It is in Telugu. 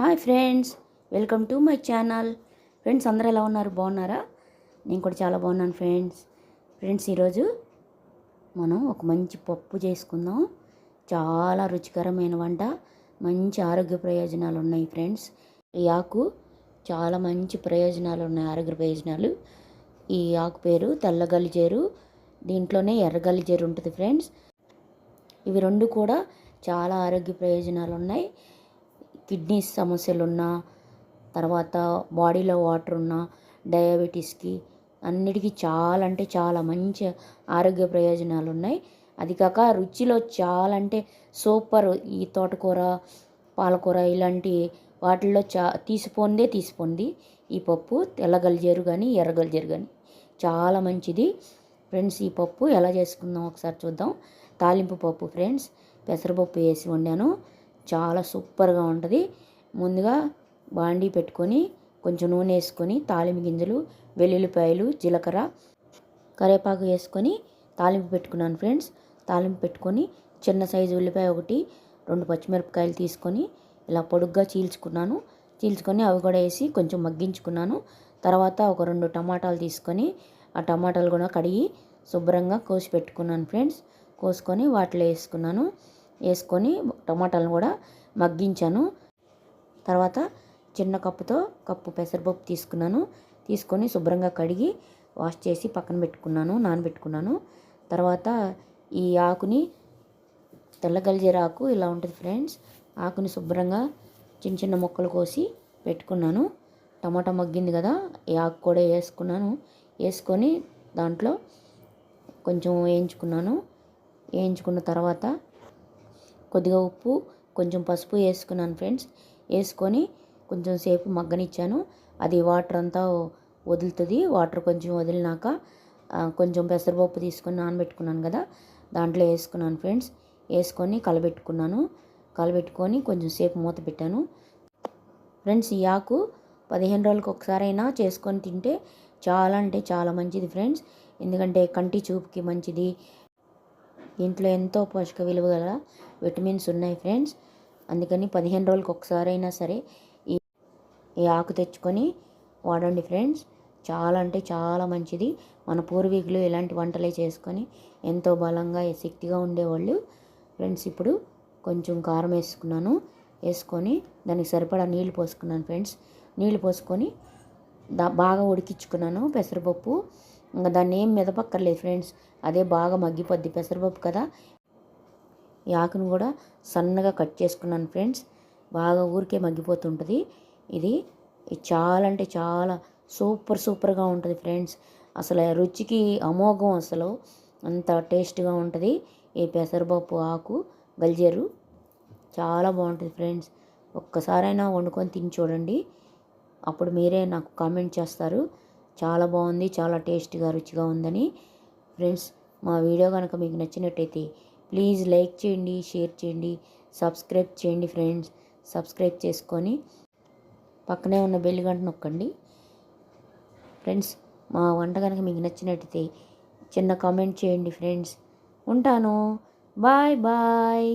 Hi friends welcome to my channel. Friends అందరూ ఎలా ఉన్నారు? బాగున్నారా? నేను కూడా చాలా బాగున్నాను ఫ్రెండ్స్. ఫ్రెండ్స్ ఈరోజు మనం ఒక మంచి పప్పు చేసుకుందాం. చాలా రుచికరమైన వంట మంచి ఆరోగ్య ప్రయోజనాలు ఉన్నాయి ఫ్రెండ్స్. ఈ ఆకు చాలా మంచి ప్రయోజనాలు ఉన్నాయి ఆరోగ్య ప్రయోజనాలు. ఈ ఆకు పేరు తెల్ల గలిజేరు దీంట్లోనే ఎర్ర గలిజేరు ఉంటుంది ఫ్రెండ్స్. ఇవి రెండు కూడా చాలా ఆరోగ్య ప్రయోజనాలు ఉన్నాయి. కిడ్నీ సమస్యలు ఉన్నా తర్వాత బాడీలో వాటర్ ఉన్నా డయాబెటీస్కి అన్నిటికీ చాలా అంటే చాలా మంచి ఆరోగ్య ప్రయోజనాలు ఉన్నాయి అది కాక రుచిలో చాలా అంటే సూపర్ ఈ తోటకూర పాలకూర ఇలాంటి వాటిల్లో చా తీసిపోందే తీసిపోంది. ఈ పప్పు తెల్లగలిజేరు కానీ ఎర్రగలిజేరు కానీ చాలా మంచిది. ఫ్రెండ్స్ ఈ పప్పు ఎలా చేసుకుందాం? ఒకసారి చూద్దాం. తాలింపు పప్పు ఫ్రెండ్స్. పెసరపప్పు వేసి వండాను. చాలా సూపర్గా ఉంటుంది. ముందుగా బాండీ పెట్టుకొని కొంచెం నూనె వేసుకొని తాలింపు గింజలు వెల్లుల్లిపాయలు జీలకర్ర కరివేపాకు వేసుకొని తాలింపు పెట్టుకున్నాను ఫ్రెండ్స్. తాలింపు పెట్టుకొని చిన్న సైజు ఉల్లిపాయ ఒకటి రెండు పచ్చిమిరపకాయలు తీసుకొని ఇలా పొడుగ్గా చీల్చుకున్నాను. చీల్చుకొని అవి కూడా వేసి కొంచెం మగ్గించుకున్నాను. తర్వాత ఒక రెండు టమాటాలు తీసుకొని ఆ టమాటాలు కూడా కడిగి శుభ్రంగా కోసి పెట్టుకున్నాను ఫ్రెండ్స్. కోసుకొని వాటిలో వేసుకున్నాను. వేసుకొని టమాటాలను కూడా మగ్గించాను. తర్వాత చిన్న కప్పుతో కప్పు పెసరపప్పు తీసుకున్నాను. తీసుకొని శుభ్రంగా కడిగి వాష్ చేసి పక్కన పెట్టుకున్నాను నానబెట్టుకున్నాను. తర్వాత ఈ ఆకుని తెల్లగలిజీర ఆకు ఇలా ఉంటుంది ఫ్రెండ్స్ ఆకుని శుభ్రంగా చిన్న చిన్న ముక్కలు కోసి పెట్టుకున్నాను. టమాటా మగ్గింది కదా ఈ ఆకు కూడా వేసుకున్నాను. వేసుకొని దాంట్లో కొంచెం వేయించుకున్నాను. వేయించుకున్న తర్వాత కొద్దిగా ఉప్పు కొంచెం పసుపు వేసుకున్నాను ఫ్రెండ్స్. వేసుకొని కొంచెం సేపు మగ్గనిచ్చాను. అది వాటర్ అంతా వదులుతుంది. వాటర్ కొంచెం వదిలినాక కొంచెం పెసరపప్పు తీసుకొని నానబెట్టుకున్నాను కదా దాంట్లో వేసుకున్నాను ఫ్రెండ్స్. వేసుకొని కలబెట్టుకున్నాను. కలబెట్టుకొని కొంచెం సేపు మూత పెట్టాను. ఫ్రెండ్స్ ఈ ఆకు పదిహేను రోజులకు ఒకసారైనా చేసుకొని తింటే చాలా అంటే చాలా మంచిది ఫ్రెండ్స్. ఎందుకంటే కంటి చూపుకి మంచిది దీంట్లో ఎంతో పోషక విలువ గల విటమిన్స్ ఉన్నాయి ఫ్రెండ్స్. అందుకని పదిహేను రోజులకు అయినా సరే ఈ ఈ ఆకు తెచ్చుకొని వాడండి ఫ్రెండ్స్. చాలా అంటే చాలా మంచిది. మన పూర్వీకులు ఇలాంటి వంటలే చేసుకొని ఎంతో బలంగా శక్తిగా ఉండేవాళ్ళు. ఫ్రెండ్స్ ఇప్పుడు కొంచెం కారం వేసుకున్నాను. వేసుకొని దానికి సరిపడా నీళ్ళు పోసుకున్నాను ఫ్రెండ్స్. నీళ్ళు పోసుకొని దా బాగా ఉడికించుకున్నాను. పెసరపప్పు ఇంకా దాన్ని ఏం మెదపక్కర్లేదు ఫ్రెండ్స్. అదే బాగా మగ్గిపోద్ది పెసరపప్పు కదా. ఈ ఆకును కూడా సన్నగా కట్ చేసుకున్నాను ఫ్రెండ్స్. బాగా ఊరికే మగ్గిపోతుంటుంది. ఇది చాలా అంటే చాలా సూపర్ సూపర్గా ఉంటుంది ఫ్రెండ్స్. అసలు రుచికి అమోఘం అసలు. అంత టేస్ట్గా ఉంటుంది ఈ పెసరపప్పు ఆకు. గల్జేరు చాలా బాగుంటుంది ఫ్రెండ్స్. ఒక్కసారైనా వండుకొని తిని చూడండి. అప్పుడు మీరే నాకు కామెంట్ చేస్తారు. చాలా బాగుంది చాలా టేస్ట్గా రుచిగా ఉందని. ఫ్రెండ్స్ మా వీడియో కనుక మీకు నచ్చినట్టయితే ప్లీజ్ లైక్ చేయండి షేర్ చేయండి సబ్స్క్రైబ్ చేయండి ఫ్రెండ్స్. సబ్స్క్రైబ్ చేసుకొని పక్కనే ఉన్న బెల్ గంట నొక్కండి. ఫ్రెండ్స్ మా వంట కనుక మీకు నచ్చినట్టయితే చిన్న కామెంట్ చేయండి ఫ్రెండ్స్. ఉంటాను. Bye bye.